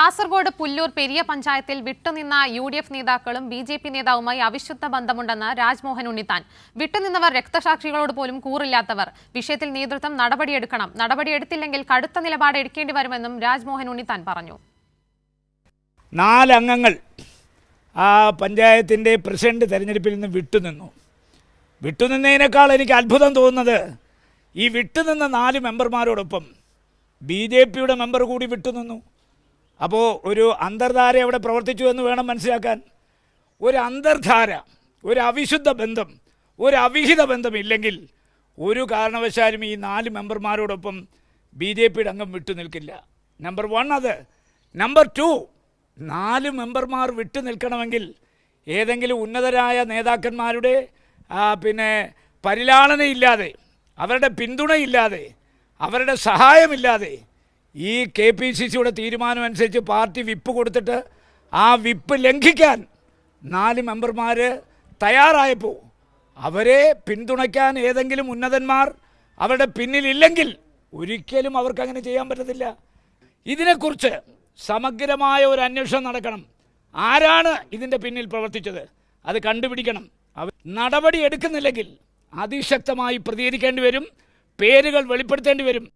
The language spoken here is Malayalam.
കാസർഗോഡ് പുല്ലൂർ പെരിയ പഞ്ചായത്തിൽ വിട്ടുനിന്ന യു ഡി എഫ് നേതാക്കളും ബി ജെ പി നേതാവുമായി അവിശുദ്ധ ബന്ധമുണ്ടെന്ന് രാജ്മോഹൻ ഉണ്ണിത്താൻ. വിട്ടുനിന്നവർ രക്തസാക്ഷികളോട് പോലും കൂറില്ലാത്തവർ. വിഷയത്തിൽ നേതൃത്വം നടപടിയെടുക്കണം. നടപടിയെടുത്തില്ലെങ്കിൽ കടുത്ത നിലപാട് എടുക്കേണ്ടി വരുമെന്നും രാജ്മോഹൻ ഉണ്ണിത്താൻ പറഞ്ഞു. നാലംഗങ്ങൾ ആ പഞ്ചായത്തിന്റെ പ്രസിഡന്റ് തെരഞ്ഞെടുപ്പിൽ നിന്ന് വിട്ടുനിന്നു. വിട്ടുനിന്നതിനേക്കാൾ എനിക്ക് അത്ഭുതം തോന്നുന്നത് ഈ വിട്ടുനിന്ന നാല് മെമ്പർമാരോടൊപ്പം ബി ജെ പിയുടെ മെമ്പർ കൂടി വിട്ടുനിന്നു. അപ്പോൾ ഒരു അന്തർധാര അവിടെ പ്രവർത്തിച്ചു എന്ന് വേണം മനസ്സിലാക്കാൻ. ഒരു അന്തർധാര ഒരു അവിശുദ്ധ ബന്ധം ഒരു അവിഹിത ബന്ധം ഇല്ലെങ്കിൽ ഒരു കാരണവശാലും ഈ നാല് മെമ്പർമാരോടൊപ്പം ബി ജെ പിയുടെ അംഗം വിട്ടു നിൽക്കില്ല. നമ്പർ വൺ അത്. നമ്പർ ടു നാല് മെമ്പർമാർ വിട്ടു നിൽക്കണമെങ്കിൽ ഏതെങ്കിലും ഉന്നതരായ നേതാക്കന്മാരുടെ പിന്നെ പരിലാളനയില്ലാതെ അവരുടെ പിന്തുണയില്ലാതെ അവരുടെ സഹായമില്ലാതെ ഈ കെ പി സി സിയുടെ തീരുമാനം അനുസരിച്ച് പാർട്ടി വിപ്പ് കൊടുത്തിട്ട് ആ വിപ്പ് ലംഘിക്കാൻ നാല് മെമ്പർമാർ തയ്യാറായപ്പോൾ അവരെ പിന്തുണയ്ക്കാൻ ഏതെങ്കിലും ഉന്നതന്മാർ അവരുടെ പിന്നിലില്ലെങ്കിൽ ഒരിക്കലും അവർക്ക് അങ്ങനെ ചെയ്യാൻ പറ്റത്തില്ല. ഇതിനെക്കുറിച്ച് സമഗ്രമായ ഒരു അന്വേഷണം നടക്കണം. ആരാണ് ഇതിന്റെ പിന്നിൽ പ്രവർത്തിച്ചത്? അത് കണ്ടുപിടിക്കണം. അവർ നടപടി എടുക്കുന്നില്ലെങ്കിൽ അതിശക്തമായി പ്രതികരിക്കേണ്ടി വരും. പേരുകൾ വെളിപ്പെടുത്തേണ്ടി വരും.